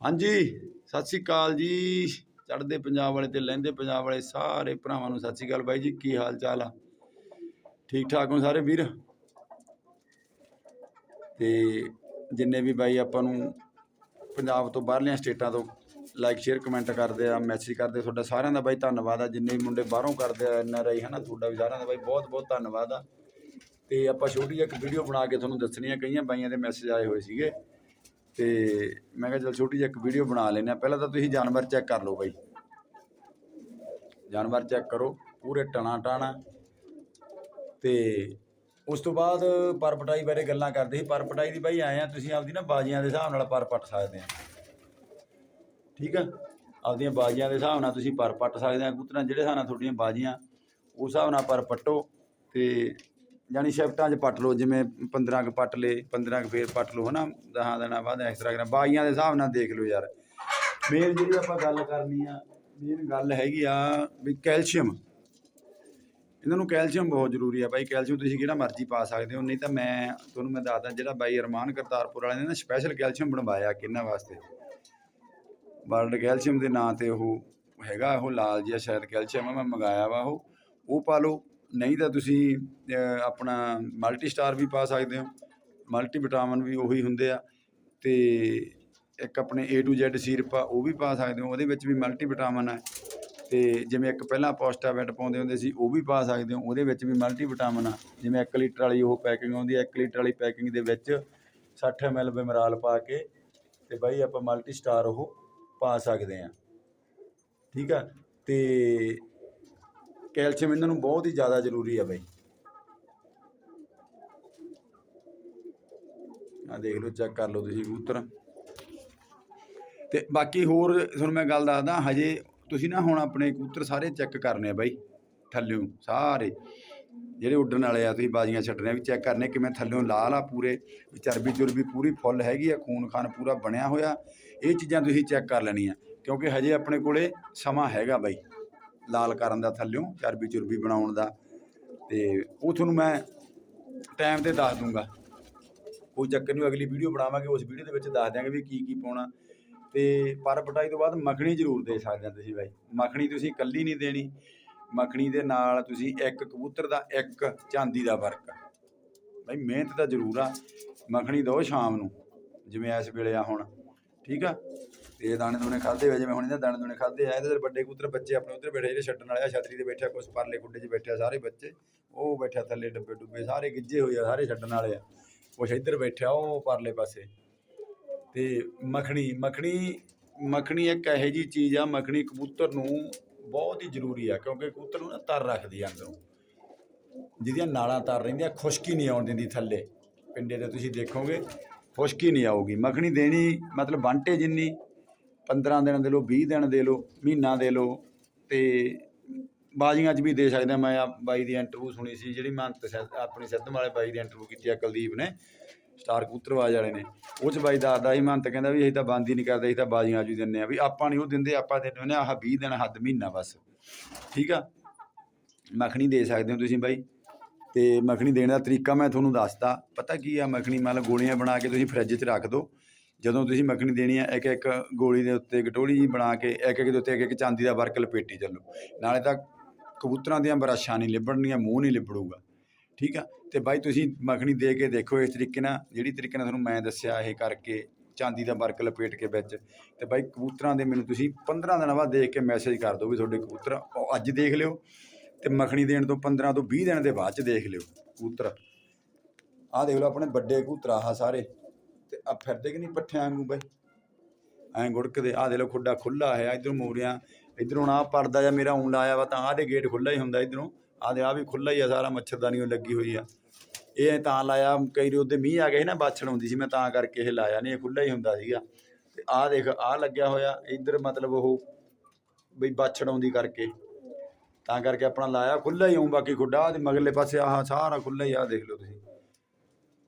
ਹਾਂਜੀ, ਸਤਿ ਸ੍ਰੀ ਅਕਾਲ ਜੀ। ਚੜ੍ਹਦੇ ਪੰਜਾਬ ਵਾਲੇ ਤੇ ਲਹਿੰਦੇ ਪੰਜਾਬ ਵਾਲੇ ਸਾਰੇ ਭਰਾਵਾਂ ਨੂੰ ਸਤਿ ਸ੍ਰੀ ਅਕਾਲ ਬਾਈ ਜੀ, ਕੀ ਹਾਲ ਚਾਲ ਆ? ਠੀਕ ਠਾਕ ਹੋ ਸਾਰੇ ਵੀਰ? ਤੇ ਜਿੰਨੇ ਵੀ ਬਾਈ ਆਪਾਂ ਨੂੰ ਪੰਜਾਬ ਤੋਂ ਬਾਹਰਲੀਆਂ ਸਟੇਟਾਂ ਤੋਂ ਲਾਈਕ ਸ਼ੇਅਰ ਕਮੈਂਟ ਕਰਦੇ ਆ ਮੈਸੇਜ ਕਰਦੇ, ਤੁਹਾਡਾ ਸਾਰਿਆਂ ਦਾ ਬਾਈ ਧੰਨਵਾਦ ਆ। ਜਿੰਨੇ ਵੀ ਮੁੰਡੇ ਬਾਹਰੋਂ ਕਰਦੇ ਆ, ਐਨ ਆਰ ਆਈ, ਹਨਾ, ਤੁਹਾਡਾ ਵੀ ਸਾਰਿਆਂ ਦਾ ਬਾਈ ਬਹੁਤ ਬਹੁਤ ਧੰਨਵਾਦ ਆ। ਤੇ ਆਪਾਂ ਛੋਟੀ ਜਿਹੀ ਇੱਕ ਵੀਡੀਓ ਬਣਾ ਕੇ ਤੁਹਾਨੂੰ ਦੱਸਣੀ ਆ, ਕਈਆਂ ਬਾਈਆਂ ਦੇ ਮੈਸੇਜ ਆਏ ਹੋਏ ਸੀਗੇ। ਤੇ ਮੈਂ ਕਿਹਾ ਚਲ ਛੋਟੀ ਜਿਹੀ ਇੱਕ ਵੀਡੀਓ ਬਣਾ ਲੈਂਦੇ ਆ ਪਹਿਲਾਂ ਤਾਂ ਤੁਸੀਂ ਜਾਨਵਰ ਚੈੱਕ ਕਰ ਲਓ ਬਾਈ। ਜਾਨਵਰ ਚੈੱਕ ਕਰੋ, ਪੂਰੇ ਟਣਾ ਟਾਣਾ। ਤੇ ਉਸ ਤੋਂ ਬਾਅਦ ਪਰਪਟਾਈ ਬਾਰੇ ਗੱਲਾਂ ਕਰਦੇ ਸੀ। ਪਰਪਟਾਈ ਦੀ ਬਾਈ ਆਏ ਆ, ਤੁਸੀਂ ਆਪਦੀ ਨਾ ਬਾਜੀਆਂ ਦੇ ਹਿਸਾਬ ਨਾਲ ਪਰ ਪੱਟ ਸਕਦੇ ਆ। ਠੀਕ ਆ? ਆਪਦੀਆਂ ਬਾਜੀਆਂ ਦੇ ਹਿਸਾਬ ਨਾਲ ਤੁਸੀਂ ਪਰ ਪੱਟ ਸਕਦੇ ਆ। ਕਬੂਤਰਾਂ ਜਿਹੜੇ ਹਿਸਾਬ ਨਾਲ ਤੁਹਾਡੀਆਂ ਬਾਜੀਆਂ, ਉਸ ਹਿਸਾਬ ਨਾਲ ਪਰ ਪੱਟੋ ਤੇ ਜਾਣੀ ਸ਼ਿਫਟਾਂ 'ਚ ਪੱਟ ਲਓ, ਜਿਵੇਂ 15 ਕੁ ਪੱਟ ਲਏ 15 ਕੁ ਫੇਰ ਪੱਟ ਲਓ, ਹਨਾ? ਦਹਾਂ ਦਿਨਾਂ ਬਾਅਦ ਇਸ ਤਰ੍ਹਾਂ ਕਰਾਂ। ਬਾਜੀਆਂ ਦੇ ਹਿਸਾਬ ਨਾਲ ਦੇਖ ਲਓ ਯਾਰ। ਮੇਨ ਜਿਹੜੀ ਆਪਾਂ ਗੱਲ ਕਰਨੀ ਆ ਮੇਨ ਗੱਲ ਹੈਗੀ ਆ ਵੀ ਕੈਲਸ਼ੀਅਮ। ਇਹਨਾਂ ਨੂੰ ਕੈਲਸ਼ੀਅਮ ਬਹੁਤ ਜ਼ਰੂਰੀ ਆ ਬਾਈ। ਕੈਲਸ਼ੀਅਮ ਤੁਸੀਂ ਕਿਹੜਾ ਮਰਜ਼ੀ ਪਾ ਸਕਦੇ ਹੋ। ਨਹੀਂ ਤਾਂ ਮੈਂ ਤੁਹਾਨੂੰ ਮੈਂ ਦੱਸਦਾ, ਜਿਹੜਾ ਬਾਈ ਅਰਮਾਨ ਕਰਤਾਰਪੁਰ ਵਾਲੇ ਨੇ ਨਾ ਸਪੈਸ਼ਲ ਕੈਲਸ਼ੀਅਮ ਬਣਵਾਇਆ ਕਿਹਨਾਂ ਵਾਸਤੇ। ਵਰਲਡ ਕੈਲਸ਼ੀਅਮ ਦੇ ਨਾਂ ਤੇ ਉਹ ਹੈਗਾ, ਉਹ ਲਾਲ ਜਿਹਾ ਸ਼ਾਇਦ ਕੈਲਸ਼ੀਅਮ ਆ, ਮੈਂ ਮੰਗਾਇਆ ਵਾ ਉਹ। ਉਹ ਪਾ ਲਓ। ਨਹੀਂ ਤਾਂ ਤੁਸੀਂ ਆਪਣਾ ਮਲਟੀ ਸਟਾਰ ਵੀ ਪਾ ਸਕਦੇ ਹੋ। ਮਲਟੀ ਵਿਟਾਮਿਨ ਵੀ ਉਹੀ ਹੁੰਦੇ ਆ ਅਤੇ ਇੱਕ ਆਪਣੇ ਏ ਟੂ Z ਸੀਰਪ ਆ, ਉਹ ਵੀ ਪਾ ਸਕਦੇ ਹੋ। ਉਹਦੇ ਵਿੱਚ ਵੀ ਮਲਟੀ ਵਿਟਾਮਿਨ ਆ। ਅਤੇ ਜਿਵੇਂ ਇੱਕ ਪਹਿਲਾਂ ਪੋਸਟਾਵੈਟ ਪਾਉਂਦੇ ਹੁੰਦੇ ਸੀ, ਉਹ ਵੀ ਪਾ ਸਕਦੇ ਹੋ। ਉਹਦੇ ਵਿੱਚ ਵੀ ਮਲਟੀ ਵਿਟਾਮਿਨ ਆ। ਜਿਵੇਂ 1 ਲੀਟਰ ਵਾਲੀ ਉਹ ਪੈਕਿੰਗ ਆਉਂਦੀ ਹੈ 1 ਲੀਟਰ ਵਾਲੀ ਪੈਕਿੰਗ ਦੇ ਵਿੱਚ 60 ml ਬਿਮਰਾਲ ਪਾ ਕੇ ਤੇ ਬਾਈ ਆਪਾਂ ਮਲਟੀ ਸਟਾਰ ਉਹ ਪਾ ਸਕਦੇ ਆ। ਠੀਕ ਆ? ਤੇ ਕੈਲਸ਼ੀਅਮ ਇਹਨਾਂ ਨੂੰ ਬਹੁਤ ਹੀ ਜ਼ਿਆਦਾ ਜ਼ਰੂਰੀ ਆ ਬਾਈ। ਆ ਦੇਖ ਲਓ, ਚੈੱਕ ਕਰ ਲਓ ਤੁਸੀਂ ਕਬੂਤਰ। ਤੇ ਬਾਕੀ ਹੋਰ ਤੁਹਾਨੂੰ ਮੈਂ ਗੱਲ ਦੱਸਦਾ, ਹਜੇ ਤੁਸੀਂ ਨਾ ਹੁਣ ਆਪਣੇ ਕਬੂਤਰ ਸਾਰੇ ਚੈੱਕ ਕਰਨੇ ਆ ਬਾਈ, ਥੱਲਿਓਂ ਸਾਰੇ। ਜਿਹੜੇ ਉੱਡਣ ਵਾਲੇ ਆ, ਤੁਸੀਂ ਬਾਜ਼ੀਆਂ ਛੱਡਣੇ ਵੀ ਚੈੱਕ ਕਰਨੇ ਕਿਵੇਂ ਥੱਲਿਓਂ ਲਾਲ ਆ ਪੂਰੇ ਚਰਬੀ ਚੁਰਬੀ ਪੂਰੀ ਫੁੱਲ ਹੈਗੀ ਆ, ਖੂਨ ਖਾਨ ਪੂਰਾ ਬਣਿਆ ਹੋਇਆ। ਇਹ ਚੀਜ਼ਾਂ ਤੁਸੀਂ ਚੈੱਕ ਕਰ ਲੈਣੀਆਂ, ਕਿਉਂਕਿ ਹਜੇ ਆਪਣੇ ਕੋਲੇ ਸਮਾਂ ਹੈਗਾ ਬਾਈ। ਲਾਲ ਕਰਨ ਦਾ ਥੱਲਿਓਂ ਚਰਬੀ ਚੁਰਬੀ ਬਣਾਉਣ ਦਾ। ਤੇ ਉਹ ਤੁਹਾਨੂੰ ਮੈਂ ਟਾਈਮ ਤੇ ਦੱਸ ਦੂੰਗਾ। ਕੋਈ ਚੱਕਰ ਨਹੀਂ, ਅਗਲੀ ਵੀਡੀਓ ਬਣਾਵਾਂਗੇ, ਉਸ ਵੀਡੀਓ ਦੇ ਵਿੱਚ ਦੱਸ ਦਿਆਂਗੇ ਵੀ ਕੀ ਕੀ ਪਾਉਣਾ। ਤੇ ਪਰ ਪਟਾਈ ਤੋਂ ਬਾਅਦ ਮੱਖਣੀ ਜ਼ਰੂਰ ਦੇ ਸਕਦੇ ਤੁਸੀਂ ਬਾਈ। ਮੱਖਣੀ ਤੁਸੀਂ ਇਕੱਲੀ ਨਹੀਂ ਦੇਣੀ। ਮੱਖਣੀ ਦੇ ਨਾਲ ਤੁਸੀਂ ਇੱਕ ਕਬੂਤਰ ਦਾ ਇੱਕ, ਚਾਂਦੀ ਦਾ ਵਰਕ। ਬਾਈ, ਮਿਹਨਤ ਤਾਂ ਜ਼ਰੂਰ ਆ। ਮੱਖਣੀ ਦਿਓ ਸ਼ਾਮ ਨੂੰ, ਜਿਵੇਂ ਇਸ ਵੇਲੇ ਆ ਹੁਣ। ਠੀਕ ਆ? ਤੇ ਦਾਣੇ ਦੂਣੇ ਖਾਦੇ ਹੋਏ, ਜਿਵੇਂ ਹੁਣ ਇਹਨਾਂ ਦਾਣੇ ਦੂਣੇ ਖਾਦੇ ਆ, ਇਹਦੇ ਵੱਡੇ ਕਬੂਤਰ ਬੱਚੇ ਆਪਣੇ ਉੱਧਰ ਬੈਠੇ, ਜਿਹੜੇ ਛੱਡਣ ਵਾਲੇ ਆ, ਛਤਰੀ ਤੇ ਬੈਠੇ ਕੁਛ ਪਰਲੇ ਕੁੱਡੇ 'ਚ ਬੈਠੇ ਸਾਰੇ ਬੱਚੇ, ਉਹ ਬੈਠਾ ਥੱਲੇ ਡੱਬੇ ਡੁੱਬੇ, ਸਾਰੇ ਗਿੱਜੇ ਹੋਏ ਆ, ਸਾਰੇ ਛੱਡਣ ਵਾਲੇ ਆ। ਕੁਛ ਇੱਧਰ ਬੈਠਿਆ ਉਹ ਪਰਲੇ ਪਾਸੇ। ਤੇ ਮੱਖਣੀ ਮੱਖਣੀ ਮੱਖਣੀ ਇੱਕ ਇਹੋ ਜੀ ਚੀਜ਼ ਆ, ਮੱਖਣੀ ਕਬੂਤਰ ਨੂੰ ਬਹੁਤ ਹੀ ਜ਼ਰੂਰੀ ਆ, ਕਿਉਂਕਿ ਕਬੂਤਰ ਨੂੰ ਨਾ ਤਰ ਰੱਖਦੀ ਆ ਅੰਦਰੋਂ। ਜਿਹਦੀਆਂ ਨਾਲਾਂ ਤਰ ਰਹਿੰਦੀਆਂ, ਖੁਸ਼ਕੀ ਨਹੀਂ ਆਉਣ ਦਿੰਦੀ ਥੱਲੇ। ਪਿੰਡੇ ਤੇ ਤੁਸੀਂ ਦੇਖੋਗੇ, ਖੁਸ਼ਕੀ ਨਹੀਂ ਆਊਗੀ। ਮੱਖਣੀ ਦੇਣੀ, ਮਤਲਬ ਬਾਂਟੇ ਜਿੰਨੀ 15 ਦਿਨ ਦੇ ਲਓ 20 ਦਿਨ ਦੇ ਲਓ, ਮਹੀਨਾ ਦੇ ਲਓ ਤੇ ਬਾਜ਼ੀਆਂ 'ਚ ਵੀ ਦੇ ਸਕਦੇ ਹਾਂ। ਮੈਂ ਆ ਬਾਈ ਦੀ ਇੰਟਰਵਿਊ ਸੁਣੀ ਸੀ, ਜਿਹੜੀ ਮਹੰਤ ਮੰਤ ਆਪਣੀ ਸਿੱਧਮ ਵਾਲੇ ਬਾਈ ਦੀ ਇੰਟਰਵਿਊ ਕੀਤੀ ਆ, ਕੁਲਦੀਪ ਨੇ, ਸਟਾਰ ਕਬੂਤਰਵਾਜ ਵਾਲੇ ਨੇ। ਉਹ 'ਚ ਬਾਈ ਦੱਸਦਾ ਸੀ ਮਹੰਤ ਕਹਿੰਦਾ ਵੀ ਅਸੀਂ ਤਾਂ ਬੰਦ ਹੀ ਨਹੀਂ ਕਰਦੇ, ਅਸੀਂ ਤਾਂ ਬਾਜ਼ੀਆਂ 'ਚ ਹੀ ਦਿੰਦੇ ਆ ਵੀ ਆਪਾਂ ਨਹੀਂ ਉਹ ਦਿੰਦੇ, ਆਪਾਂ ਦਿੰਦੇ ਹੁੰਦੇ ਆ ਆਹ 20 ਦਿਨ, ਹੱਦ, ਮਹੀਨਾ ਬਸ। ਠੀਕ ਆ? ਮੱਖਣੀ ਦੇ ਸਕਦੇ ਹੋ ਤੁਸੀਂ ਬਾਈ। ਤੇ ਮੱਖਣੀ ਦੇਣ ਦਾ ਤਰੀਕਾ ਮੈਂ ਤੁਹਾਨੂੰ ਦੱਸਦਾ। ਪਤਾ ਕੀ ਆ, ਮੱਖਣੀ ਮਤਲਬ ਗੋਲੀਆਂ ਬਣਾ ਕੇ ਤੁਸੀਂ ਫਰਿੱਜ 'ਚ ਰੱਖ ਦਿਓ ਜਦੋਂ ਤੁਸੀਂ ਮੱਖਣੀ ਦੇਣੀ ਹੈ ਇੱਕ ਇੱਕ ਗੋਲੀ ਦੇ ਉੱਤੇ ਗਟੋਲੀ ਜੀ ਬਣਾ ਕੇ ਇੱਕ ਇੱਕ ਦੇ ਉੱਤੇ ਇੱਕ ਇੱਕ ਚਾਂਦੀ ਦਾ ਵਰਕ ਲਪੇਟੀ ਚੱਲੋ। ਨਾਲੇ ਤਾਂ ਕਬੂਤਰਾਂ ਦੀਆਂ ਬਰਾਸ਼ਾਂ ਨਹੀਂ ਲਿਬੜਨੀਆਂ, ਮੂੰਹ ਨਹੀਂ ਲਿਬੜੂਗਾ। ਠੀਕ ਆ? ਤੇ ਬਾਈ ਤੁਸੀਂ ਮੱਖਣੀ ਦੇ ਕੇ ਦੇਖੋ ਇਸ ਤਰੀਕੇ ਨਾਲ, ਜਿਹੜੀ ਤਰੀਕੇ ਨਾਲ ਤੁਹਾਨੂੰ ਮੈਂ ਦੱਸਿਆ ਇਹ ਕਰਕੇ ਚਾਂਦੀ ਦਾ ਵਰਕ ਲਪੇਟ ਕੇ ਵਿੱਚ। ਤੇ ਬਾਈ ਕਬੂਤਰਾਂ ਦੇ ਮੈਨੂੰ ਤੁਸੀਂ 15 ਦਿਨਾਂ ਬਾਅਦ ਦੇਖ ਕੇ ਮੈਸੇਜ ਕਰ ਦਿਓ ਵੀ ਤੁਹਾਡੇ ਕਬੂਤਰ ਉਹ ਅੱਜ ਦੇਖ ਲਿਓ ਤੇ ਮੱਖਣੀ ਦੇਣ ਤੋਂ 15 ਤੋਂ 20 ਦਿਨ ਦੇ ਬਾਅਦ ਚ ਦੇਖ ਲਿਓ ਕਬੂਤਰ। ਆਹ ਦੇਖ ਲਓ ਆਪਣੇ ਵੱਡੇ ਕਬੂਤਰ ਆਹ ਸਾਰੇ। ਤੇ ਆ ਫਿਰਦੇ ਕਿ ਨਹੀਂ ਪੱਠਿਆਂ ਵਾਂਗੂ ਬਾਈ? ਐਂ ਗੁੜਕਦੇ ਆਹ ਦੇ ਲਓ ਖੁੱਡਾ ਖੁੱਲਾ ਹੈ ਇਧਰੋਂ ਮੋੜਿਆ ਇਧਰੋਂ ਆ ਪਰਦਾ ਜਾਂ ਮੇਰਾ ਊਂ ਲਾਇਆ ਵਾ ਤਾਂ ਆਹ ਦੇ ਗੇਟ ਖੁੱਲਾ ਹੀ ਹੁੰਦਾ ਇਧਰੋਂ। ਆਹ ਦੇ ਆ ਵੀ ਖੁੱਲਾ ਹੀ ਆ, ਸਾਰਾ ਮੱਛਰਦਾਨੀ ਉਹ ਲੱਗੀ ਹੋਈ ਆ। ਇਹ ਤਾਂ ਲਾਇਆ, ਕਈ ਵਾਰੀ ਉਹਦੇ ਮੀਂਹ ਆ ਗਏ ਨਾ, ਬਾਛੜ ਹੁੰਦੀ ਸੀ, ਮੈਂ ਤਾਂ ਕਰਕੇ ਇਹ ਲਾਇਆ ਨਹੀਂ, ਇਹ ਖੁੱਲਾ ਹੀ ਹੁੰਦਾ ਸੀਗਾ। ਤੇ ਆਹ ਦੇਖ, ਆਹ ਲੱਗਿਆ ਹੋਇਆ, ਇਧਰ ਮਤਲਬ ਉਹ ਬਈ ਬਾਛੜ ਆਉਂਦੀ ਕਰਕੇ। ਤਾਂ ਕਰਕੇ ਆਪਣਾ ਲਾਇਆ ਖੁੱਲਾ ਹੀ ਹੂੰ ਬਾਕੀ ਖੁੱਡਾ ਤੇ ਮਗਲੇ ਪਾਸੇ ਆਹ ਸਾਰਾ ਖੁੱਲਾ ਹੀ ਆ ਦੇਖ ਲਓ ਤੁਸੀਂ।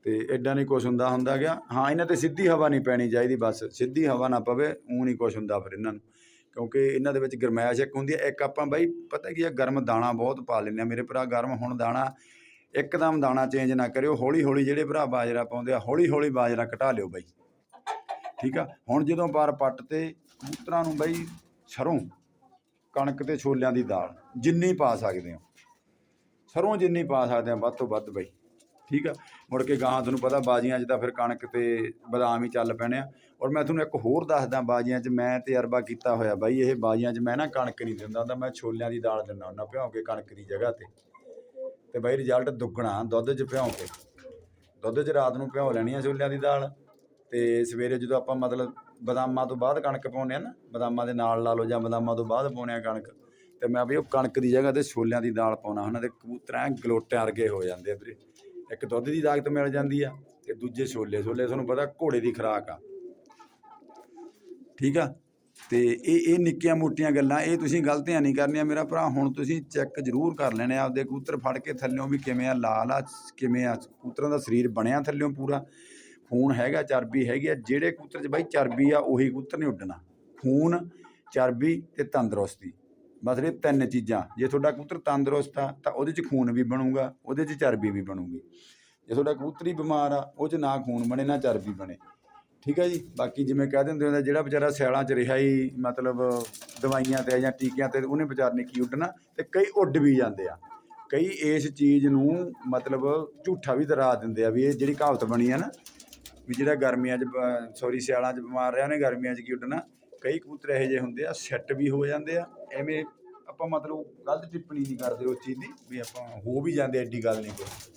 ਤੇ ਐਡਾ ਨਹੀਂ ਕੁਛ ਹੁੰਦਾ ਹੁੰਦਾ ਗਿਆ। ਹਾਂ, ਇਹਨਾਂ ਤੇ ਸਿੱਧੀ ਹਵਾ ਨਹੀਂ ਪੈਣੀ ਚਾਹੀਦੀ, ਬਸ ਸਿੱਧੀ ਹਵਾ ਨਾ ਪਵੇ ਊਂ ਨਹੀਂ ਕੁਛ ਹੁੰਦਾ ਫਿਰ ਇਹਨਾਂ ਨੂੰ। ਕਿਉਂਕਿ ਇਹਨਾਂ ਦੇ ਵਿੱਚ ਗਰਮੈਸ਼ ਇੱਕ ਹੁੰਦੀ ਹੈ। ਇੱਕ ਆਪਾਂ ਬਾਈ, ਪਤਾ ਕੀ ਆ, ਗਰਮ ਦਾਣਾ ਬਹੁਤ ਪਾ ਲੈਂਦੇ ਆ ਮੇਰੇ ਭਰਾ ਗਰਮ ਹੁਣ ਦਾਣਾ ਇੱਕਦਮ ਦਾਣਾ ਚੇਂਜ ਨਾ ਕਰਿਓ। ਹੌਲੀ ਹੌਲੀ ਜਿਹੜੇ ਭਰਾ ਬਾਜਰਾ ਪਾਉਂਦੇ ਆ ਹੌਲੀ ਹੌਲੀ ਬਾਜਰਾ ਘਟਾ ਲਿਓ ਬਾਈ। ਠੀਕ ਆ? ਹੁਣ ਜਦੋਂ ਪਰ ਪੱਟ ਤੇ ਕਬੂਤਰਾਂ ਨੂੰ ਬਈ ਸਰੋਂ, ਕਣਕ ਤੇ ਛੋਲਿਆਂ ਦੀ ਦਾਲ ਜਿੰਨੀ ਪਾ ਸਕਦੇ ਹੋ। ਸਰੋਂ ਜਿੰਨੀ ਪਾ ਸਕਦੇ ਆ ਵੱਧ ਤੋਂ ਵੱਧ ਬਈ। ਠੀਕ ਆ? ਮੁੜ ਕੇ ਗਾਹਾਂ ਤੁਹਾਨੂੰ ਪਤਾ ਬਾਜੀਆਂ 'ਚ ਤਾਂ ਫਿਰ ਕਣਕ ਤੇ ਬਦਾਮ ਹੀ ਚੱਲ ਪੈਣੇ ਆ। ਔਰ ਮੈਂ ਤੁਹਾਨੂੰ ਇੱਕ ਹੋਰ ਦੱਸਦਾ ਬਾਜੀਆਂ 'ਚ ਮੈਂ ਤਜਰਬਾ ਕੀਤਾ ਹੋਇਆ ਬਾਈ, ਇਹ ਬਾਜੀਆਂ 'ਚ ਮੈਂ ਨਾ ਕਣਕ ਨਹੀਂ ਦਿੰਦਾ ਹੁੰਦਾ, ਮੈਂ ਛੋਲਿਆਂ ਦੀ ਦਾਲ ਦਿੰਦਾ ਹੁੰਦਾ ਭਿਉਂ ਕੇ ਕਣਕ ਦੀ ਜਗ੍ਹਾ ਤੇ। ਤੇ ਬਾਈ ਰਿਜ਼ਲਟ ਦੁੱਗਣਾ, ਦੁੱਧ 'ਚ ਭਿਉਂ ਕੇ। ਦੁੱਧ 'ਚ ਰਾਤ ਨੂੰ ਭਿਉਂ ਲੈਣੀ ਆ ਛੋਲਿਆਂ ਦੀ ਦਾਲ। ਤੇ ਸਵੇਰੇ ਜਦੋਂ ਆਪਾਂ ਮਤਲਬ ਬਦਾਮਾਂ ਤੋਂ ਬਾਅਦ ਕਣਕ ਪਾਉਂਦੇ ਆ ਨਾ, ਬਦਾਮਾਂ ਦੇ ਨਾਲ ਲਾ ਲਓ ਜਾਂ ਬਦਾਮਾਂ ਤੋਂ ਬਾਅਦ ਪਾਉਂਦੇ ਆ ਕਣਕ, ਤੇ ਮੈਂ ਵੀ ਉਹ ਕਣਕ ਦੀ ਜਗ੍ਹਾ ਤੇ ਛੋਲਿਆਂ ਦੀ ਦਾਲ ਪਾਉਣਾ ਉਹਨਾਂ ਦੇ ਕਬੂਤਰ ਐਂ ਗਲੋਟਿਆਂ ਵਰਗੇ ਹੋ ਜਾਂਦੇ ਆ ਵੀਰੇ। ਇੱਕ ਦੁੱਧ ਦੀ ਤਾਕਤ ਮਿਲ ਜਾਂਦੀ ਆ ਤੇ ਦੂਜੇ ਛੋਲੇ ਛੋਲੇ ਤੁਹਾਨੂੰ ਪਤਾ ਘੋੜੇ ਦੀ ਖੁਰਾਕ ਆ। ਠੀਕ ਆ? ਤੇ ਇਹ ਇਹ ਨਿੱਕੀਆਂ ਮੋਟੀਆਂ ਗੱਲਾਂ, ਇਹ ਤੁਸੀਂ ਗਲਤੀਆਂ ਨਹੀਂ ਕਰਨੀਆਂ ਮੇਰਾ ਭਰਾ, ਹੁਣ ਤੁਸੀਂ ਚੈੱਕ ਜ਼ਰੂਰ ਕਰ ਲੈਣੇ ਆਪਦੇ ਕਬੂਤਰ ਫੜ ਕੇ ਥੱਲਿਓਂ ਵੀ ਕਿਵੇਂ ਆ, ਲਾਲ ਆ, ਕਿਵੇਂ ਆ, ਕਬੂਤਰਾਂ ਦਾ ਸਰੀਰ ਬਣਿਆ ਥੱਲਿਓਂ ਪੂਰਾ। ਖੂਨ ਹੈਗਾ, ਚਰਬੀ ਹੈਗੀ ਆ, ਜਿਹੜੇ ਕਬੂਤਰ 'ਚ ਬਾਈ ਚਰਬੀ ਆ, ਉਹੀ ਕਬੂਤਰ ਨਹੀਂ ਉੱਡਣਾ। ਖੂਨ, ਚਰਬੀ ਤੇ ਤੰਦਰੁਸਤੀ। ਮਤਲਬ ਇਹ ਤਿੰਨ ਚੀਜ਼ਾਂ, ਜੇ ਤੁਹਾਡਾ ਕਬੂਤਰ ਤੰਦਰੁਸਤ ਆ, ਤਾਂ ਉਹਦੇ 'ਚ ਖੂਨ ਵੀ ਬਣੂਗਾ, ਉਹਦੇ 'ਚ ਚਰਬੀ ਵੀ ਬਣੂਗੀ। ਜੇ ਤੁਹਾਡਾ ਕਬੂਤਰ ਹੀ ਬਿਮਾਰ ਆ, ਉਹ 'ਚ ਨਾ ਖੂਨ ਬਣੇ, ਨਾ ਚਰਬੀ ਬਣੇ। ਠੀਕ ਹੈ ਜੀ? ਬਾਕੀ ਜਿਵੇਂ ਕਹਿ ਦਿੰਦੇ ਹੁੰਦੇ ਜਿਹੜਾ ਵਿਚਾਰਾ ਸਿਆਲਾਂ 'ਚ ਰਿਹਾ ਹੀ, ਮਤਲਬ ਦਵਾਈਆਂ ਤੇ ਜਾਂ ਟੀਕਿਆਂ ਤੇ, ਉਹਨੇ ਵਿਚਾਰ ਨੇ ਕੀ ਉੱਡਣਾ, ਤੇ ਕਈ ਉੱਡ ਵੀ ਜਾਂਦੇ ਆ। ਕਈ ਇਸ ਚੀਜ਼ ਨੂੰ, ਮਤਲਬ ਝੂਠਾ ਵੀ ਦਰਾ ਦਿੰਦੇ ਆ ਵੀ ਇਹ ਜਿਹੜੀ ਕਹਾਵਤ ਬਣੀ ਆ ਨਾ, ਵੀ ਜਿਹੜਾ ਗਰਮੀਆਂ 'ਚ ਸੌਰੀ ਸਿਆਲਾਂ 'ਚ ਬਿਮਾਰ ਰਿਹਾ, ਉਹਨੇ ਗਰਮੀਆਂ 'ਚ ਕੀ ਉੱਡਣਾ? ਕਈ ਕਬੂਤਰ ਇਹੋ ਜਿਹੇ ਹੁੰਦੇ ਆ ਸੈੱਟ ਵੀ ਹੋ ਜਾਂਦੇ ਆ। ਐਵੇਂ ਆਪਾਂ ਮਤਲਬ ਗਲਤ ਟਿੱਪਣੀ ਨਹੀਂ ਕਰਦੇ ਉਸ ਚੀਜ਼ ਦੀ, ਵੀ ਆਪਾਂ ਹੋ ਵੀ ਜਾਂਦੇ ਐਡੀ ਗੱਲ ਨਹੀਂ ਕੋਈ।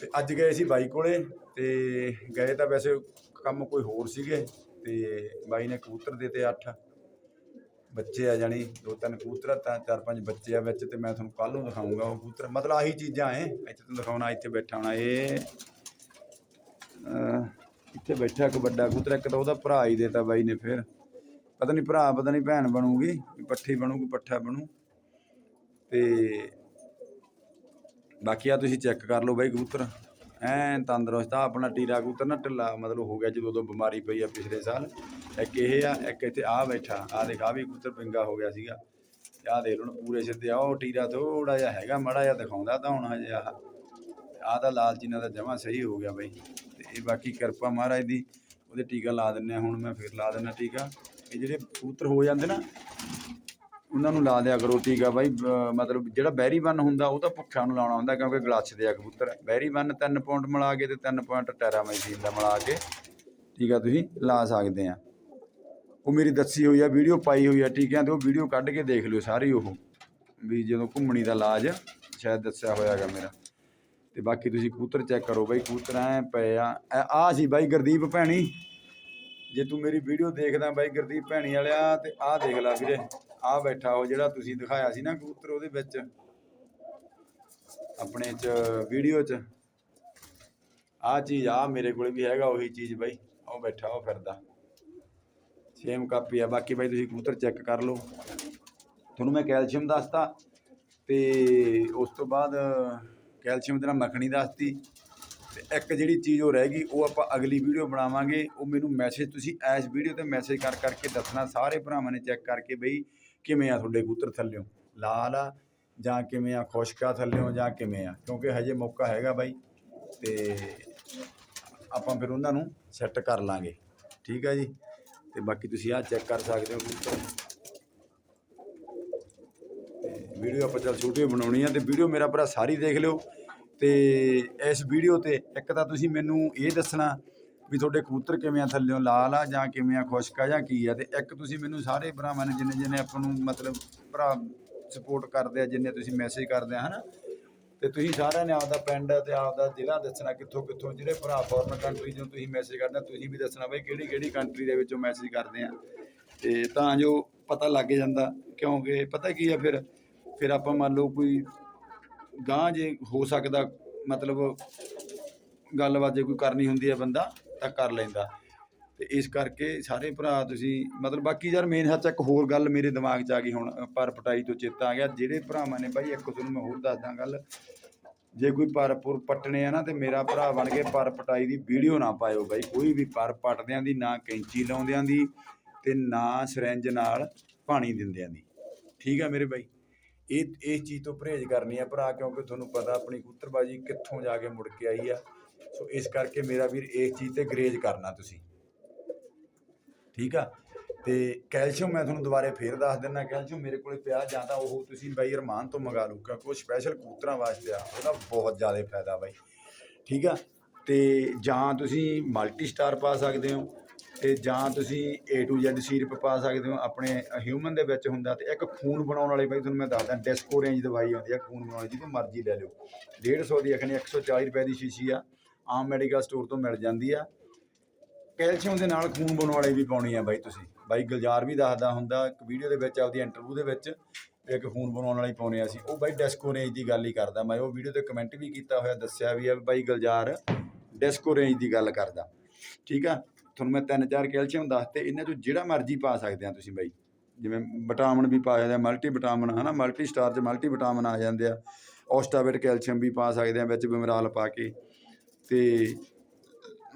ਤੇ ਅੱਜ ਗਏ ਸੀ ਬਾਈ ਕੋਲੇ, ਤੇ ਗਏ ਤਾਂ ਵੈਸੇ ਕੰਮ ਕੋਈ ਹੋਰ ਸੀਗੇ, ਤੇ ਬਾਈ ਨੇ ਕਬੂਤਰ ਦਿੱਤੇ 8 ਬੱਚੇ ਆ ਜਾਣੀ, ਦੋ ਤਿੰਨ ਕਬੂਤਰ ਆ, ਤਾਂ ਚਾਰ ਪੰਜ ਬੱਚੇ ਆ ਵਿੱਚ, ਤੇ ਮੈਂ ਤੁਹਾਨੂੰ ਕੱਲ ਨੂੰ ਦਿਖਾਉਂਗਾ ਉਹ ਕਬੂਤਰ। ਮਤਲਬ ਆਹੀ ਚੀਜ਼ਾਂ ਐ, ਇੱਥੇ ਤੁਹਾਨੂੰ ਦਿਖਾਉਣਾ, ਇੱਥੇ ਬੈਠਾ ਹੋਣਾ, ਇਹ ਇੱਥੇ ਬੈਠਾ, ਇੱਕ ਵੱਡਾ ਕਬੂਤਰ, ਇੱਕ ਤਾਂ ਉਹਦਾ ਭਰਾ ਹੀ ਦੇਤਾ ਬਾਈ ਨੇ ਫਿਰ। ਪਤਾ ਨਹੀਂ ਭਰਾ, ਪਤਾ ਨਹੀਂ ਭੈਣ ਬਣੂਗੀ ਪੱਠੀ ਬਣੂਗੀ ਪੱਠਾ ਬਣੂ। ਤੇ ਬਾਕੀ ਆ ਤੁਸੀਂ ਚੈੱਕ ਕਰ ਲਓ ਬਾਈ ਕਬੂਤਰ। ਐਨ ਤੰਦਰੁਸਤ ਆ ਆਪਣਾ ਟੀਰਾ ਕਬੂਤਰ ਨਾ ਢਿੱਲਾ ਮਤਲਬ ਹੋ ਗਿਆ ਜਦੋਂ ਉਦੋਂ ਬਿਮਾਰੀ ਪਈ ਆ ਪਿਛਲੇ ਸਾਲ। ਇੱਕ ਇਹ ਆ, ਇੱਕ ਇੱਥੇ ਆ ਬੈਠਾ ਆ ਦੇਖ ਆ ਵੀ ਕਬੂਤਰ ਪਿੰਗਾ ਹੋ ਗਿਆ ਸੀਗਾ। ਆ ਦੇਖ ਲਓ ਪੂਰੇ ਸਿੱਧੇ ਆ ਉਹ ਟੀਰਾ ਥੋੜਾ ਜਿਹਾ ਹੈਗਾ, ਮੜਾ ਜਿਹਾ ਦਿਖਾਉਂਦਾ ਤਾਂ ਹੁਣ ਹਜੇ ਆ ਆ ਤਾਂ ਲਾਲਚੀਨਾ ਦਾ ਤਾਂ ਜਮਾ ਸਹੀ ਹੋ ਗਿਆ ਬਾਈ। ਇਹ ਬਾਕੀ ਕਿਰਪਾ ਮਹਾਰਾਜ ਦੀ, ਉਹਦੇ ਟੀਕਾ ਲਾ ਦਿੰਨੇ ਆ ਹੁਣ ਮੈਂ ਫਿਰ ਲਾ ਦਿੰਨਾ ਟੀਕਾ। ਇਹ ਜਿਹੜੇ ਕਬੂਤਰ ਹੋ ਜਾਂਦੇ ਨਾ, ਉਹਨਾਂ ਨੂੰ ਲਾ ਦਿਆ ਕਰੋ ਟੀਕਾ ਬਾਈ ਮਤਲਬ ਜਿਹੜਾ ਬੈਰੀ ਬੰਨ ਹੁੰਦਾ, ਉਹ ਤਾਂ ਭੁੱਖਾ ਨੂੰ ਲਾਉਣਾ ਹੁੰਦਾ, ਕਿਉਂਕਿ ਗਲਾਸ ਦੇ ਆ ਕਬੂਤਰ। ਬੈਰੀ ਬੰਨ 3 ਪੁਆਇੰਟ ਮਿਲਾ ਕੇ ਤੇ 3 ਪੁਆਇੰਟ ਟੈਰਾਮਾਈਸੀਨ ਦਾ ਮਿਲਾ ਕੇ ਟੀਕਾ ਤੁਸੀਂ ਲਾ ਸਕਦੇ ਆ ਉਹ ਮੇਰੀ ਦੱਸੀ ਹੋਈ ਆ, ਵੀਡੀਓ ਪਾਈ ਹੋਈ ਆ ਟੀਕਿਆਂ ਤੇ, ਉਹ ਵੀਡੀਓ ਕੱਢ ਕੇ ਦੇਖ ਲਿਓ ਸਾਰੀ ਉਹ, ਵੀ ਜਦੋਂ ਘੁੰਮਣੀ ਦਾ ਇਲਾਜ ਸ਼ਾਇਦ ਦੱਸਿਆ ਹੋਇਆਗਾ ਮੇਰਾ। ਤੇ ਬਾਕੀ ਤੁਸੀਂ ਕਬੂਤਰ ਚੈੱਕ ਕਰੋ ਬਾਈ, ਕਬੂਤਰ ਐ ਪਏ ਆ। ਆ ਸੀ ਬਾਈ ਗੁਰਦੀਪ ਭੈਣੀ। ਜੇ ਤੂੰ ਮੇਰੀ ਵੀਡੀਓ ਦੇਖਦਾ ਬਾਈ ਗੁਰਦੀਪ ਭੈਣੀ ਵਾਲਿਆ, ਤੇ ਆਹ ਦੇਖ ਲੈ ਵੀਰੇ। ਆਹ ਬੈਠਾ ਉਹ ਜਿਹੜਾ ਤੁਸੀਂ ਦਿਖਾਇਆ ਸੀ ਨਾ ਕਬੂਤਰ ਉਹਦੇ ਵਿੱਚ। ਆਪਣੇ ਚ, ਵੀਡੀਓ ਚ। ਆਹ ਚੀਜ਼ ਆ ਮੇਰੇ ਕੋਲ ਵੀ ਹੈਗਾ, ਉਹੀ ਚੀਜ਼ ਬਾਈ। ਉਹ ਬੈਠਾ, ਉਹ ਫਿਰਦਾ। ਸੇਮ ਕਾਪੀ ਆ। ਬਾਕੀ ਬਾਈ ਤੁਸੀਂ ਕਬੂਤਰ ਚੈੱਕ ਕਰ ਲਓ। ਤੁਹਾਨੂੰ ਮੈਂ ਕੈਲਸ਼ੀਅਮ ਦੱਸਤਾ, ਤੇ ਉਸ ਤੋਂ ਬਾਅਦ ਕੈਲਸ਼ੀਅਮ ਦੇ ਨਾਲ ਮੱਖਣੀ ਦੱਸਤੀ ਤੇ ਇੱਕ ਜਿਹੜੀ ਚੀਜ਼ ਉਹ ਰਹਿ ਗਈ, ਉਹ ਆਪਾਂ ਅਗਲੀ ਵੀਡੀਓ ਬਣਾਵਾਂਗੇ। ਉਹ ਮੈਨੂੰ ਮੈਸੇਜ ਤੁਸੀਂ ਇਸ ਵੀਡੀਓ ਤੇ ਮੈਸੇਜ ਕਰ, ਕਰਕੇ ਦੱਸਣਾ, ਸਾਰੇ ਭਰਾਵਾਂ ਨੇ ਚੈੱਕ ਕਰਕੇ ਬਈ ਕਿਵੇਂ ਆ ਤੁਹਾਡੇ ਕਬੂਤਰ ਥੱਲਿਓ? ਲਾਲ ਆ ਜਾਂ ਕਿਵੇਂ ਆ, ਖੁਸ਼ਕਾ ਥੱਲਿਓ ਜਾਂ ਕਿਵੇਂ ਆ? ਕਿਉਂਕਿ ਹਜੇ ਮੌਕਾ ਹੈਗਾ ਬਾਈ ਤੇ ਆਪਾਂ ਫਿਰ ਉਹਨਾਂ ਨੂੰ ਸੈੱਟ ਕਰ ਲਾਂਗੇ। ਠੀਕ ਆ ਜੀ? ਤੇ ਬਾਕੀ ਤੁਸੀਂ ਆਹ ਚੈੱਕ ਕਰ ਸਕਦੇ ਹੋ। ਵੀਡੀਓ ਆਪਾਂ ਚੱਲ ਛੋਟੀ ਬਣਾਉਣੀ ਆ ਤੇ ਵੀਡੀਓ ਮੇਰਾ ਭਰਾ ਸਾਰੀ ਦੇਖ ਲਿਓ। ਤੇ ਇਸ ਵੀਡੀਓ ਤੇ ਇੱਕ ਤਾਂ ਤੁਸੀਂ ਮੈਨੂੰ ਇਹ ਦੱਸਣਾ ਵੀ ਤੁਹਾਡੇ ਕਬੂਤਰ ਕਿਵੇਂ ਆ ਥੱਲਿਓਂ ਲਾਲ ਆ ਜਾਂ ਕਿਵੇਂ ਆ, ਖੁਸ਼ਕ ਆ ਜਾਂ ਕੀ ਆ? ਤੇ ਇੱਕ ਤੁਸੀਂ ਮੈਨੂੰ ਸਾਰੇ ਭਰਾਵਾਂ ਨੇ ਜਿੰਨੇ ਜਿੰਨੇ ਆਪਾਂ ਨੂੰ ਮਤਲਬ ਭਰਾ ਸਪੋਰਟ ਕਰਦੇ ਆ, ਜਿੰਨੇ ਤੁਸੀਂ ਮੈਸੇਜ ਕਰਦੇ ਆ, ਹਨਾ? ਤੇ ਤੁਸੀਂ ਸਾਰਿਆਂ ਨੇ ਆਪਦਾ ਪਿੰਡ ਤੇ ਆਪਦਾ ਜ਼ਿਲ੍ਹਾ ਦੱਸਣਾ ਕਿੱਥੋਂ ਕਿੱਥੋਂ, ਜਿਹੜੇ ਭਰਾ ਫੋਰਨ ਕੰਟਰੀ ਚੋਂ ਤੁਸੀਂ ਮੈਸੇਜ ਕਰਦੇ ਤੁਸੀਂ ਵੀ ਦੱਸਣਾ ਬਈ ਕਿਹੜੀ ਕਿਹੜੀ ਕੰਟਰੀ ਦੇ ਵਿੱਚੋਂ ਮੈਸੇਜ ਕਰਦੇ ਆ। ਤੇ ਤਾਂ ਜੋ ਪਤਾ ਲੱਗ ਜਾਂਦਾ, ਕਿਉਂਕਿ ਪਤਾ ਕੀ ਆ ਫਿਰ ਫਿਰ ਆਪਾਂ ਮੰਨ ਲਓ ਕੋਈ ਗਾਂ ਜੇ ਹੋ ਸਕਦਾ, ਮਤਲਬ ਗੱਲਬਾਤ ਜੇ ਕੋਈ ਕਰਨੀ ਹੁੰਦੀ ਹੈ ਬੰਦਾ, ਤਾਂ ਕਰ ਲੈਂਦਾ। ਤੇ ਇਸ ਕਰਕੇ ਸਾਰੇ ਭਰਾ ਤੁਸੀਂ, ਮਤਲਬ ਬਾਕੀ ਯਾਰ ਮੇਨ ਹੱਥ ਇੱਕ ਹੋਰ ਗੱਲ ਮੇਰੇ ਦਿਮਾਗ 'ਚ ਆ ਗਈ ਹੁਣ, ਪਰ ਪਟਾਈ ਤੋਂ ਚੇਤਾ ਆ ਗਿਆ। ਜਿਹੜੇ ਭਰਾਵਾਂ ਨੇ ਬਾਈ, ਇੱਕ ਤੁਹਾਨੂੰ ਮੈਂ ਹੋਰ ਦੱਸਦਾ ਗੱਲ। ਜੇ ਕੋਈ ਪਰਪੁਰ ਪੱਟਣੇ ਆ ਨਾ, ਤੇ ਮੇਰਾ ਭਰਾ ਬਣ ਕੇ ਪਰ ਪਟਾਈ ਦੀ ਵੀਡੀਓ ਨਾ ਪਾਇਓ ਬਾਈ। ਕੋਈ ਵੀ ਪਰ ਪੱਟਦਿਆਂ ਦੀ, ਨਾ ਕੈਂਚੀ ਲਾਉਂਦਿਆਂ ਦੀ, ਤੇ ਨਾ ਸਿਰੰਜ ਨਾਲ ਪਾਣੀ ਦਿੰਦਿਆਂ ਦੀ। ਠੀਕ ਆ ਮੇਰੇ ਬਾਈ? ਇਹ ਇਸ ਚੀਜ਼ ਤੋਂ ਪਰਹੇਜ਼ ਕਰਨੀ ਆ ਭਰਾ, ਕਿਉਂਕਿ ਤੁਹਾਨੂੰ ਪਤਾ ਆਪਣੀ ਕਬੂਤਰਬਾਜੀ ਕਿੱਥੋਂ ਜਾ ਕੇ ਮੁੜ ਕੇ ਆਈ ਆ। ਸੋ ਇਸ ਕਰਕੇ ਮੇਰਾ ਵੀਰ ਇਸ ਚੀਜ਼ ਤੇ ਗਰੇਜ ਕਰਨਾ ਤੁਸੀਂ। ਠੀਕ ਆ? ਤੇ ਕੈਲਸ਼ੀਅਮ ਮੈਂ ਤੁਹਾਨੂੰ ਦੁਬਾਰੇ ਫੇਰ ਦੱਸ ਦਿੰਦਾ ਕੈਲਸ਼ੀਅਮ ਮੇਰੇ ਕੋਲੇ ਪਿਆ, ਜਾਂ ਤਾਂ ਉਹ ਤੁਸੀਂ ਬਾਈ ਅਰਮਾਨ ਤੋਂ ਮੰਗਾ ਲਓ, ਕਿਉਂਕਿ ਉਹ ਸਪੈਸ਼ਲ ਕਬੂਤਰਾਂ ਵਾਸਤੇ ਆ। ਉਹਦਾ ਬਹੁਤ ਜ਼ਿਆਦਾ ਫਾਇਦਾ ਬਾਈ। ਠੀਕ ਆ? ਤੇ ਜਾਂ ਤੁਸੀਂ ਮਲਟੀ ਸਟਾਰ ਪਾ ਸਕਦੇ ਹੋ। ਤੇ ਜਾਂ ਤੁਸੀਂ A to Z ਸੀਰਪ ਪਾ ਸਕਦੇ ਹੋ ਆਪਣੇ ਹਿਊਮਨ ਦੇ ਵਿੱਚ ਹੁੰਦਾ ਤੇ ਇੱਕ ਖੂਨ ਬਣਾਉਣ ਵਾਲੀ ਬਾਈ ਤੁਹਾਨੂੰ ਮੈਂ ਦੱਸਦਾ ਡਿਸਕੋ ਰੇਂਜ ਦਵਾਈ ਆਉਂਦੀ ਆ, ਖੂਨ ਬਣਾਉਣ ਦੀ ਜਿਹਨੂੰ ਮਰਜ਼ੀ ਲੈ ਲਿਓ। 150 ਦੀ ਅਖਣੀ 140 ਰੁਪਏ ਦੀ ਸ਼ੀਸ਼ੀ ਆ, ਆਮ ਮੈਡੀਕਲ ਸਟੋਰ ਤੋਂ ਮਿਲ ਜਾਂਦੀ ਆ। ਕੈਲਸ਼ੀਅਮ ਦੇ ਨਾਲ ਖੂਨ ਬਣਾਉਣ ਵਾਲੀ ਵੀ ਪਾਉਣੀ ਆ ਬਾਈ ਤੁਸੀਂ। ਬਾਈ ਗੁਲਜ਼ਾਰ ਵੀ ਦੱਸਦਾ ਹੁੰਦਾ, ਇੱਕ ਵੀਡੀਓ ਦੇ ਵਿੱਚ, ਆਪਦੀ ਇੰਟਰਵਿਊ ਦੇ ਵਿੱਚ ਇੱਕ ਖੂਨ ਬਣਾਉਣ ਵਾਲੀ ਪਾਉਣੇ ਆ ਸੀ ਉਹ ਬਾਈ ਡਿਸਕੋ ਰੇਂਜ ਦੀ ਗੱਲ ਹੀ ਕਰਦਾ ਮੈਂ, ਉਹ ਵੀਡੀਓ ਤੇ ਕਮੈਂਟ ਵੀ ਕੀਤਾ ਹੋਇਆ, ਦੱਸਿਆ ਵੀ ਆ ਵੀ ਬਾਈ ਗੁਲਜ਼ਾਰ ਡਿਸਕੋ ਰੇਂਜ ਦੀ ਗੱਲ ਕਰਦਾ। ਠੀਕ ਆ? ਤੁਹਾਨੂੰ ਮੈਂ ਤਿੰਨ ਚਾਰ ਕੈਲਸ਼ੀਅਮ ਦੱਸਤੇ ਇਹਨਾਂ ਚੋਂ ਜਿਹੜਾ ਮਰਜ਼ੀ ਪਾ ਸਕਦੇ ਆ ਤੁਸੀਂ ਬਾਈ। ਜਿਵੇਂ ਵਿਟਾਮਿਨ ਵੀ ਪਾ ਜਾਂਦਾ ਮਲਟੀ ਵਿਟਾਮਿਨ ਹਨਾ ਮਲਟੀ ਸਟਾਰ 'ਚ ਮਲਟੀ ਵਿਟਾਮਿਨ ਆ ਜਾਂਦੇ ਆ। ਔਸਟਾਵੇਟ ਕੈਲਸ਼ੀਅਮ ਵੀ ਪਾ ਸਕਦੇ ਆ, ਵਿੱਚ ਬਿਮਰਾਲ ਪਾ ਕੇ। ਤੇ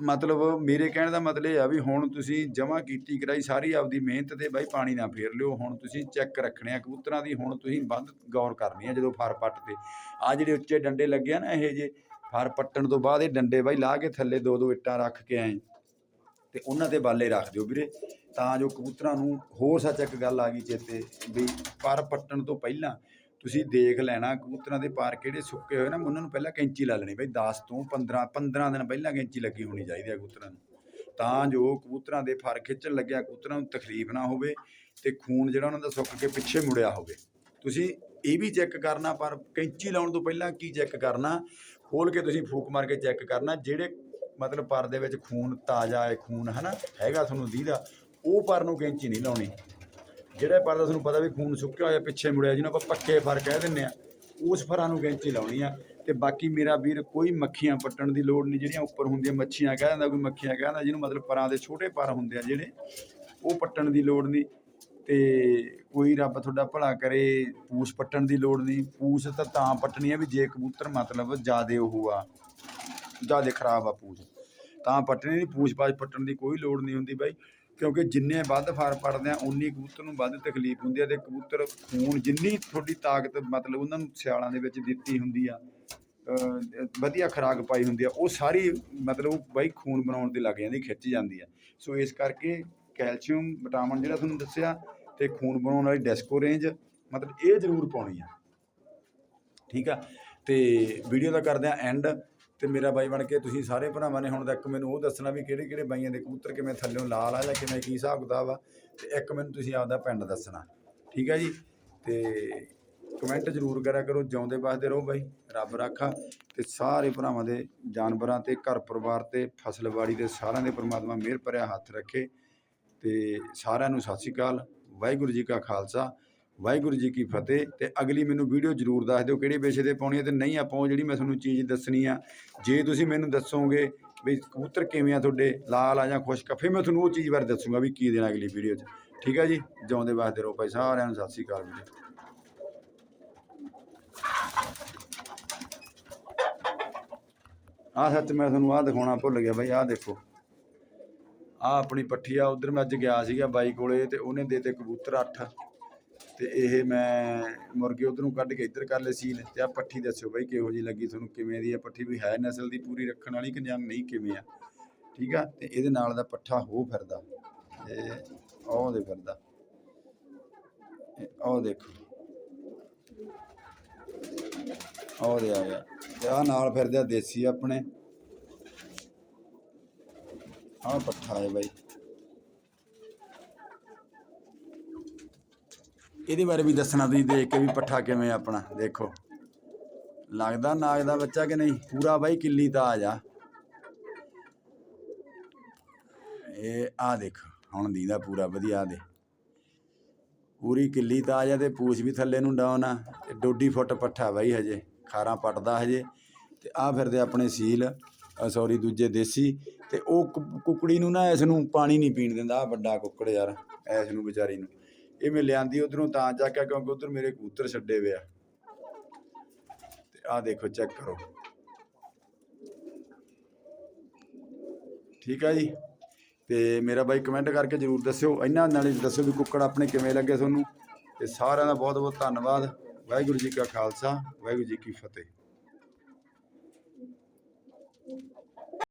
ਮਤਲਬ ਮੇਰੇ ਕਹਿਣ ਦਾ ਮਤਲਬ ਇਹ ਆ ਵੀ ਹੁਣ ਤੁਸੀਂ ਜਮ੍ਹਾਂ ਕੀਤੀ ਕਰਾਈ ਸਾਰੀ ਆਪਦੀ ਮਿਹਨਤ ਤੇ ਬਾਈ ਪਾਣੀ ਨਾ ਫੇਰ ਲਿਓ। ਹੁਣ ਤੁਸੀਂ ਚੈੱਕ ਰੱਖਣੇ ਆ, ਕਬੂਤਰਾਂ ਦੀ ਹੁਣ ਤੁਸੀਂ ਵੱਧ ਗੌਰ ਕਰਨੀ ਆ ਜਦੋਂ ਫਰ ਪੱਟ ਤੇ। ਆ ਜਿਹੜੇ ਉੱਚੇ ਡੰਡੇ ਲੱਗੇ ਆ ਨਾ ਇਹ ਜੇ ਫਰ ਪੱਟਣ ਤੋਂ ਬਾਅਦ ਇਹ ਡੰਡੇ ਬਾਈ ਲਾ ਕੇ ਥੱਲੇ ਦੋ ਦੋ ਇੱਟਾਂ ਰੱਖ ਕੇ ਆਏ। ਤੇ ਉਹਨਾਂ ਤੇ ਬਾਲੇ ਰੱਖ ਦਿਓ ਵੀਰੇ। ਤਾਂ ਜੋ ਕਬੂਤਰਾਂ ਨੂੰ ਹੋਰ ਸੱਚ ਇੱਕ ਗੱਲ ਆ ਗਈ ਚੇਤੇ ਵੀ ਪਰ ਪੱਟਣ ਤੋਂ ਪਹਿਲਾਂ ਤੁਸੀਂ ਦੇਖ ਲੈਣਾ ਕਬੂਤਰਾਂ ਦੇ ਪਾਰ ਕਿਹੜੇ ਸੁੱਕੇ ਹੋਏ ਨਾ, ਉਹਨਾਂ ਨੂੰ ਪਹਿਲਾਂ ਕੈਂਚੀ ਲਾ ਲੈਣੀ ਬਈ 10 ਤੋਂ 15 15 ਦਿਨ ਪਹਿਲਾਂ ਕੈਂਚੀ ਲੱਗੀ ਹੋਣੀ ਚਾਹੀਦੀ ਹੈ ਕਬੂਤਰਾਂ ਨੂੰ। ਤਾਂ ਜੋ ਕਬੂਤਰਾਂ ਦੇ ਫਰ ਖਿੱਚਣ ਲੱਗਿਆ, ਕਬੂਤਰਾਂ ਨੂੰ ਤਕਲੀਫ ਨਾ ਹੋਵੇ ਤੇ ਖੂਨ ਜਿਹੜਾ ਉਹਨਾਂ ਦਾ ਸੁੱਕ ਕੇ ਪਿੱਛੇ ਮੁੜਿਆ ਹੋਵੇ। ਤੁਸੀਂ ਇਹ ਵੀ ਚੈੱਕ ਕਰਨਾ ਪਰ ਕੈਂਚੀ ਲਾਉਣ ਤੋਂ ਪਹਿਲਾਂ ਕੀ ਚੈੱਕ ਕਰਨਾ? ਖੋਲ ਕੇ ਤੁਸੀਂ ਫੂਕ ਮਾਰ ਕੇ ਚੈੱਕ ਕਰਨਾ, ਜਿਹੜੇ ਮਤਲਬ ਪਰ ਦੇ ਵਿੱਚ ਖੂਨ ਤਾਜ਼ਾ ਹੈ, ਖੂਨ ਹਨਾ, ਹੈਗਾ ਤੁਹਾਨੂੰ ਦੀਦਾ ਉਹ ਪਰ ਨੂੰ ਕੈਂਚੀ ਨਹੀਂ ਲਾਉਣੀ। ਜਿਹੜਾ ਪਰ ਦਾ ਤੁਹਾਨੂੰ ਪਤਾ ਵੀ ਖੂਨ ਸੁੱਕਿਆ ਹੋਇਆ, ਪਿੱਛੇ ਮੁੜਿਆ, ਜਿਹਨੂੰ ਆਪਾਂ ਪੱਕੇ ਫਰ ਕਹਿ ਦਿੰਨੇ ਆ ਉਸ ਫਰਾਂ ਨੂੰ ਕੈਂਚੀ ਲਾਉਣੀ ਆ। ਤੇ ਬਾਕੀ ਮੇਰਾ ਵੀਰ ਕੋਈ ਮੱਖੀਆਂ ਪੱਟਣ ਦੀ ਲੋੜ ਨਹੀਂ, ਜਿਹੜੀਆਂ ਉੱਪਰ ਹੁੰਦੀਆਂ, ਮੱਛੀਆਂ ਕਹਿ ਦਿੰਦਾ, ਕੋਈ ਮੱਖੀਆਂ ਕਹਿ ਦਿੰਦਾ, ਜਿਹਨੂੰ ਮਤਲਬ ਪਰਾਂ ਦੇ ਛੋਟੇ ਪਰ ਹੁੰਦੇ ਆ ਜਿਹੜੇ, ਉਹ ਪੱਟਣ ਦੀ ਲੋੜ ਨਹੀਂ। ਤੇ ਕੋਈ ਰੱਬ ਤੁਹਾਡਾ ਭਲਾ ਕਰੇ ਪੂਛ ਪੱਟਣ ਦੀ ਲੋੜ ਨਹੀਂ। ਪੂਛ ਤਾਂ ਤਾਂ ਪੱਟਣੀ ਆ ਵੀ ਜੇ ਕਬੂਤਰ ਮਤਲਬ ਜਿਆਦੇ ਉਹ ਆ। ਜਿਆਦੇ ਖਰਾਬ ਆ ਪੂਛ। ਤਾਂ ਪੱਟਣੀ ਨਹੀਂ, ਪੂਛ ਪਾਛ ਪੱਟਣ ਦੀ ਕੋਈ ਲੋੜ ਨਹੀਂ ਹੁੰਦੀ ਬਾਈ। ਕਿਉਂਕਿ ਜਿੰਨੇ ਵੱਧ ਫਾਰ ਪੜਦੇ ਆ ਉਨੀ ਕਬੂਤਰ ਨੂੰ ਵੱਧ ਤਕਲੀਫ ਹੁੰਦੀ ਆ ਤੇ ਕਬੂਤਰ ਖੂਨ ਜਿੰਨੀ ਤੁਹਾਡੀ ਤਾਕਤ ਮਤਲਬ ਉਹਨਾਂ ਨੂੰ ਸਿਆਲਾਂ ਦੇ ਵਿੱਚ ਦਿੱਤੀ ਹੁੰਦੀ ਆ ਵਧੀਆ ਖੁਰਾਕ ਪਾਈ ਹੁੰਦੀ ਆ, ਉਹ ਸਾਰੀ ਮਤਲਬ ਬਾਈ ਖੂਨ ਬਣਾਉਣ ਤੇ ਲੱਗ ਜਾਂਦੀ ਖਿੱਚ ਜਾਂਦੀ ਆ। ਸੋ ਇਸ ਕਰਕੇ ਕੈਲਸ਼ੀਅਮ, ਵਿਟਾਮਿਨ ਜਿਹੜਾ ਤੁਹਾਨੂੰ ਦੱਸਿਆ ਤੇ ਖੂਨ ਬਣਾਉਣ ਵਾਲੀ ਡੈਸਕੋ ਰੇਂਜ ਮਤਲਬ ਇਹ ਜ਼ਰੂਰ ਪਾਉਣੀ ਆ। ਠੀਕ ਆ? ਤੇ ਵੀਡੀਓ ਦਾ ਕਰਦੇ ਆ ਐਂਡ ਤੇ ਮੇਰਾ ਬਾਈ ਬਣ ਕੇ ਤੁਸੀਂ ਸਾਰੇ ਭਰਾਵਾਂ ਨੇ ਹੁਣ ਤੱਕ ਮੈਨੂੰ ਉਹ ਦੱਸਣਾ ਵੀ ਕਿਹੜੇ ਕਿਹੜੇ ਬਾਈਆਂ ਦੇ ਕਬੂਤਰ ਕਿਵੇਂ ਥੱਲਿਓਂ ਲਾਲ ਆ ਜਾਂ ਕਿਵੇਂ ਕੀ ਹਿਸਾਬ ਕਿਤਾਬ ਆ, ਤੇ ਇੱਕ ਮੈਨੂੰ ਤੁਸੀਂ ਆਪਦਾ ਪਿੰਡ ਦੱਸਣਾ। ਠੀਕ ਆ ਜੀ? ਤੇ ਕਮੈਂਟ ਜ਼ਰੂਰ ਕਰਿਆ ਕਰੋ, ਜਿਉਂਦੇ ਵਸਦੇ ਰਹੋ ਬਾਈ, ਰੱਬ ਰਾਖਾ। ਤੇ ਸਾਰੇ ਭਰਾਵਾਂ ਦੇ ਜਾਨਵਰਾਂ ਤੇ, ਘਰ ਪਰਿਵਾਰ ਤੇ ਫਸਲਬਾੜੀ ਦੇ ਸਾਰਿਆਂ ਦੇ ਪ੍ਰਮਾਤਮਾ ਮਿਹਰ ਭਰਿਆ ਹੱਥ ਰੱਖੇ। ਤੇ ਸਾਰਿਆਂ ਨੂੰ ਸਤਿ ਸ਼੍ਰੀ ਅਕਾਲ, ਵਾਹਿਗੁਰੂ ਜੀ ਕਾ ਖਾਲਸਾ। ਵਾਹਿਗੁਰੂ ਜੀ ਕੀ ਫਤਿਹ ਤੇ ਅਗਲੀ ਮੈਨੂੰ ਵੀਡੀਓ ਜਰੂਰ ਦੱਸ ਦਿਓ ਕਿਹੜੇ ਵਿਸ਼ੇ ਤੇ ਪਾਉਣੀ ਹੈ ਤੇ ਨਹੀਂ ਆਪਾਂ ਉਹ ਜਿਹੜੀ ਮੈਂ ਤੁਹਾਨੂੰ ਚੀਜ਼ ਦੱਸਣੀ ਆ, ਜੇ ਤੁਸੀਂ ਮੈਨੂੰ ਦੱਸੋਗੇ ਵੀ ਕਬੂਤਰ ਕਿਵੇਂ ਆ ਤੁਹਾਡੇ, ਲਾਲ ਆ ਜਾਂ ਖੁਸ਼ਕ ਫਿਰ ਮੈਂ ਤੁਹਾਨੂੰ ਉਹ ਚੀਜ਼ ਬਾਰੇ ਦੱਸੂਗਾ ਵੀ ਕੀ ਦੇਣਾ ਅਗਲੀ ਵੀਡੀਓ 'ਚ। ਠੀਕ ਹੈ ਜੀ? ਜਿਉਂਦੇ ਵਾਸਤੇ ਰਹੋ ਭਾਈ ਸਾਰਿਆਂ ਨੂੰ ਸਤਿ ਸ਼੍ਰੀ ਅਕਾਲ ਜੀ। ਆਹ ਸੱਚ ਮੈਂ ਤੁਹਾਨੂੰ ਆਹ ਦਿਖਾਉਣਾ ਭੁੱਲ ਗਿਆ ਬਾਈ, ਆਹ ਦੇਖੋ। ਆ ਆਪਣੀ ਪੱਠੀ ਆ, ਉਧਰ ਮੈਂ ਅੱਜ ਗਿਆ ਸੀਗਾ ਬਾਈ ਕੋਲੇ ਤੇ ਉਹਨੇ ਦੇਤੇ ਕਬੂਤਰ 8 ਤੇ ਇਹ ਮੈਂ ਮੁਰਗੇ ਉਧਰੋਂ ਕੱਢ ਕੇ ਇੱਧਰ ਕਰ ਲਏ ਸੀਲ ਤੇ ਆ ਪੱਠੀ ਦੱਸਿਓ ਬਾਈ ਕਿਹੋ ਜੀ ਲੱਗੀ ਤੁਹਾਨੂੰ, ਕਿਵੇਂ ਦੀ ਆ ਪੱਠੀ? ਵੀ ਹੈ ਨਸਲ ਦੀ ਪੂਰੀ ਰੱਖਣ ਵਾਲੀ ਕਿ ਜਾਂ ਨਹੀਂ ਕਿਵੇਂ ਆ? ਠੀਕ ਆ? ਤੇ ਇਹਦੇ ਨਾਲ ਦਾ ਪੱਠਾ ਹੋ ਫਿਰਦਾ। ਇਹ ਉਹ ਦੇ ਫਿਰਦਾ। ਇਹ ਉਹ ਦੇਖੋ। ਉਹ ਦੇ ਆ ਗਿਆ। ਤੇ ਆ ਨਾਲ ਫਿਰਦੇ ਆ ਦੇਸੀ ਆਪਣੇ। ਆਹ ਪੱਠਾ ਹੈ ਬਾਈ। ਇਹਦੇ ਬਾਰੇ ਵੀ ਦੱਸਣਾ ਤੁਸੀਂ ਦੇਖ ਕੇ ਵੀ ਪੱਠਾ ਕਿਵੇਂ ਆਪਣਾ, ਦੇਖੋ। ਲੱਗਦਾ ਨਾਗ ਦਾ ਬੱਚਾ ਕਿ ਨਹੀਂ? ਪੂਰਾ ਬਾਈ ਕਿੱਲੀ ਤਾਜ ਆ। ਇਹ ਆ ਦੇਖੋ, ਹੁਣ ਦੀਦਾ ਪੂਰਾ ਵਧੀਆ ਦੇ ਪੂਰੀ ਕਿੱਲੀ ਤਾਜ ਆ ਤੇ ਪੂਛ ਵੀ ਥੱਲੇ ਨੂੰ ਡਾਉਨ ਆ। ਤੇ ਡੋਡੀ ਫੁੱਟ ਪੱਠਾ ਬਾਈ ਹਜੇ, ਖਾਰਾਂ ਪੱਟਦਾ ਹਜੇ। ਤੇ ਆ ਫਿਰਦੇ ਆਪਣੇ ਸੀਲ ਸੌਰੀ ਦੂਜੇ ਦੇਸੀ। ਤੇ ਉਹ ਕੁ- ਕੁਕੜੀ ਨੂੰ ਨਾ ਇਸ ਨੂੰ ਪਾਣੀ ਨਹੀਂ ਪੀਣ ਦਿੰਦਾ, ਆਹ ਵੱਡਾ ਕੁੱਕੜ ਯਾਰ, ਇਸ ਨੂੰ ਵਿਚਾਰੀ ਨੂੰ। ਇਹ ਮੈਂ ਲਿਆਂਦੀ ਉਧਰੋਂ ਤਾਂ ਜਾ ਕੇ, ਕਿਉਂਕਿ ਉਧਰ ਮੇਰੇ ਕਬੂਤਰ ਛੱਡੇ ਵੇ ਆ। ਤੇ ਆਹ ਦੇਖੋ ਚੈੱਕ ਕਰੋ। ਠੀਕ ਆ ਜੀ? ਤੇ ਮੇਰਾ ਬਾਈ ਕਮੈਂਟ ਕਰਕੇ ਜਰੂਰ ਦੱਸਿਓ। ਇਹਨਾਂ ਨਾਲੇ ਦੱਸਿਓ ਵੀ ਕੁੱਕੜ ਆਪਣੇ ਕਿਵੇਂ ਲੱਗੇ ਤੁਹਾਨੂੰ। ਤੇ ਸਾਰਿਆਂ ਦਾ ਬਹੁਤ ਬਹੁਤ ਧੰਨਵਾਦ। ਵਾਹਿਗੁਰੂ ਜੀ ਕਾ ਖਾਲਸਾ, ਵਾਹਿਗੁਰੂ ਜੀ ਕੀ ਫਤਿਹ।